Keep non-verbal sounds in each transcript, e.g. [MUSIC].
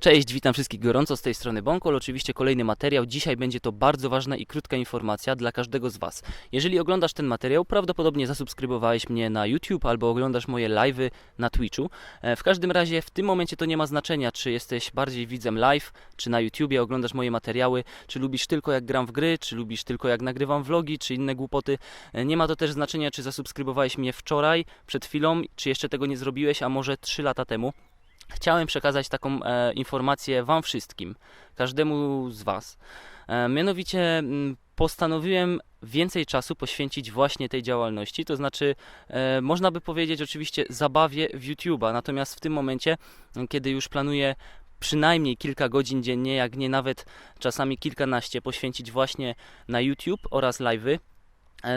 Cześć, witam wszystkich gorąco z tej strony Bonkol. Oczywiście kolejny materiał. Dzisiaj będzie to bardzo ważna i krótka informacja dla każdego z Was. Jeżeli oglądasz ten materiał, prawdopodobnie zasubskrybowałeś mnie na YouTube albo oglądasz moje live'y na Twitchu. E, W każdym razie w tym momencie to nie ma znaczenia, czy jesteś bardziej widzem live, czy na YouTubie oglądasz moje materiały, czy lubisz tylko jak gram w gry, czy lubisz tylko jak nagrywam vlogi, czy inne głupoty. E, Nie ma to też znaczenia, czy zasubskrybowałeś mnie wczoraj, przed chwilą, czy jeszcze tego nie zrobiłeś, a może 3 lata temu. Chciałem przekazać taką e, informację Wam wszystkim, każdemu z Was. E, mianowicie postanowiłem więcej czasu poświęcić właśnie tej działalności, to znaczy e, można by powiedzieć oczywiście zabawie w YouTube'a, natomiast w tym momencie, kiedy już planuję przynajmniej kilka godzin dziennie, jak nie nawet czasami kilkanaście poświęcić właśnie na YouTube oraz live'y,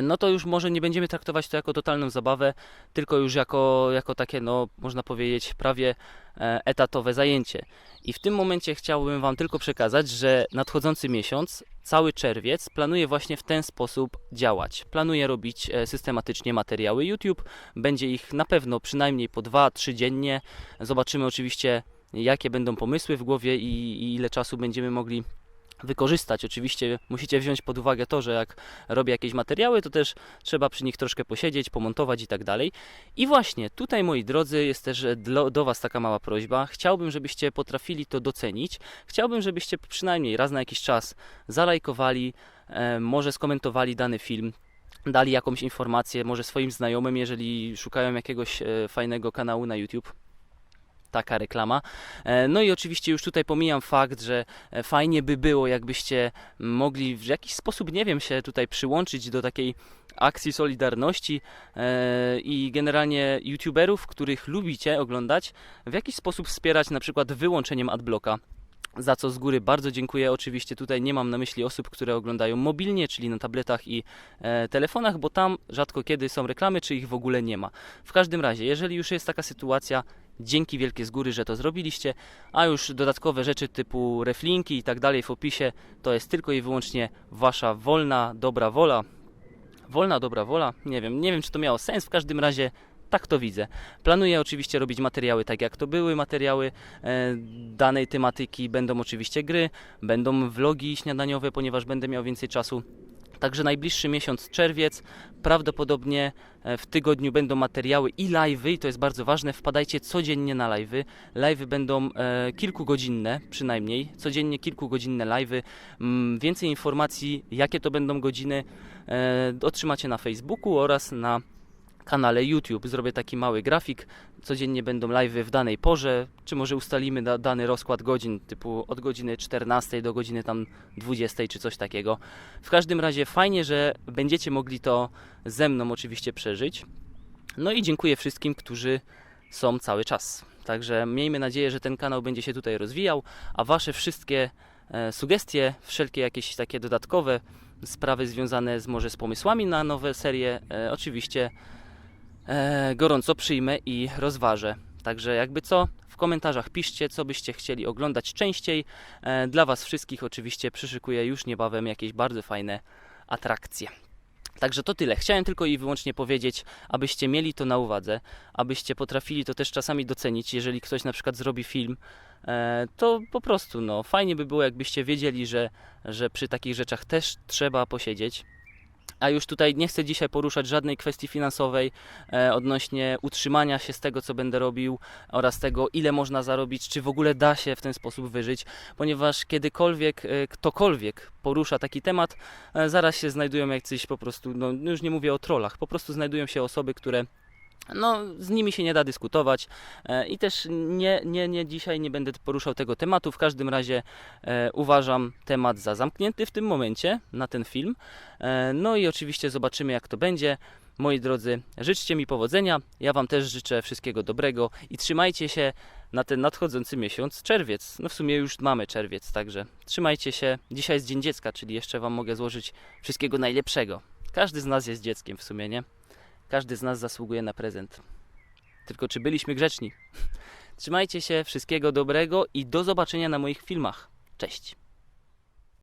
no to już może nie będziemy traktować to jako totalną zabawę, tylko już jako, jako takie, no można powiedzieć, prawie e, etatowe zajęcie. I w tym momencie chciałbym Wam tylko przekazać, że nadchodzący miesiąc, cały czerwiec, planuję właśnie w ten sposób działać. Planuję robić e, systematycznie materiały YouTube. Będzie ich na pewno przynajmniej po 2-3 dziennie. Zobaczymy oczywiście, jakie będą pomysły w głowie i, i ile czasu będziemy mogli wykorzystać. Oczywiście musicie wziąć pod uwagę to, że jak robię jakieś materiały, to też trzeba przy nich troszkę posiedzieć, pomontować i tak dalej. I właśnie tutaj, moi drodzy, jest też dla, do Was taka mała prośba. Chciałbym, żebyście potrafili to docenić. Chciałbym, żebyście przynajmniej raz na jakiś czas zalajkowali, e, może skomentowali dany film. Dali jakąś informację, może swoim znajomym, jeżeli szukają jakiegoś e, fajnego kanału na YouTube taka reklama. E, No i oczywiście już tutaj pomijam fakt, że e, fajnie by było, jakbyście mogli w jakiś sposób, nie wiem, się tutaj przyłączyć do takiej akcji solidarności e, i generalnie youtuberów, których lubicie oglądać, w jakiś sposób wspierać na przykład wyłączeniem adblocka. Za co z góry bardzo dziękuję. Oczywiście tutaj nie mam na myśli osób, które oglądają mobilnie, czyli na tabletach i e, telefonach, bo tam rzadko kiedy są reklamy, czy ich w ogóle nie ma. W każdym razie, jeżeli już jest taka sytuacja, dzięki wielkie z góry, że to zrobiliście, a już dodatkowe rzeczy typu reflinki i tak dalej w opisie, to jest tylko i wyłącznie wasza wolna, dobra wola. Wolna, dobra wola, nie wiem, nie wiem czy to miało sens, w każdym razie tak to widzę. Planuję oczywiście robić materiały tak jak to były materiały e, danej tematyki, będą oczywiście gry, będą vlogi śniadaniowe, ponieważ będę miał więcej czasu. Także najbliższy miesiąc, czerwiec, prawdopodobnie e, w tygodniu będą materiały i live'y, i to jest bardzo ważne. Wpadajcie codziennie na live'y. Live'y będą e, kilkugodzinne, przynajmniej, codziennie kilkugodzinne live'y. Mm, więcej informacji, jakie to będą godziny, e, otrzymacie na Facebooku oraz na kanale YouTube. Zrobię taki mały grafik. Codziennie będą live'y w danej porze, czy może ustalimy da, dany rozkład godzin, typu od godziny 14 do godziny tam 20 czy coś takiego. W każdym razie fajnie, że będziecie mogli to ze mną oczywiście przeżyć. No i dziękuję wszystkim, którzy są cały czas. Także miejmy nadzieję, że ten kanał będzie się tutaj rozwijał, a Wasze wszystkie e, sugestie, wszelkie jakieś takie dodatkowe sprawy związane z może z pomysłami na nowe serie, e, oczywiście e, gorąco przyjmę i rozważę. Także jakby co, w komentarzach piszcie, co byście chcieli oglądać częściej. E, dla Was wszystkich oczywiście przyszykuję już niebawem jakieś bardzo fajne atrakcje. Także to tyle. Chciałem tylko i wyłącznie powiedzieć, abyście mieli to na uwadze, abyście potrafili to też czasami docenić, jeżeli ktoś na przykład zrobi film, e, to po prostu no, fajnie by było, jakbyście wiedzieli, że, że przy takich rzeczach też trzeba posiedzieć. A już tutaj nie chcę dzisiaj poruszać żadnej kwestii finansowej e, odnośnie utrzymania się z tego, co będę robił oraz tego, ile można zarobić, czy w ogóle da się w ten sposób wyżyć, ponieważ kiedykolwiek e, ktokolwiek porusza taki temat, e, zaraz się znajdują jacyś po prostu, no już nie mówię o trollach, po prostu znajdują się osoby, które no, z nimi się nie da dyskutować e, i też nie, nie, nie dzisiaj nie będę poruszał tego tematu. W każdym razie e, uważam temat za zamknięty w tym momencie na ten film. E, no i oczywiście zobaczymy, jak to będzie. Moi drodzy, życzcie mi powodzenia. Ja Wam też życzę wszystkiego dobrego i trzymajcie się na ten nadchodzący miesiąc, czerwiec. No w sumie już mamy czerwiec, także trzymajcie się. Dzisiaj jest Dzień Dziecka, czyli jeszcze Wam mogę złożyć wszystkiego najlepszego. Każdy z nas jest dzieckiem w sumie, nie? Każdy z nas zasługuje na prezent. Tylko czy byliśmy grzeczni? [LAUGHS] Trzymajcie się, wszystkiego dobrego i do zobaczenia na moich filmach. Cześć!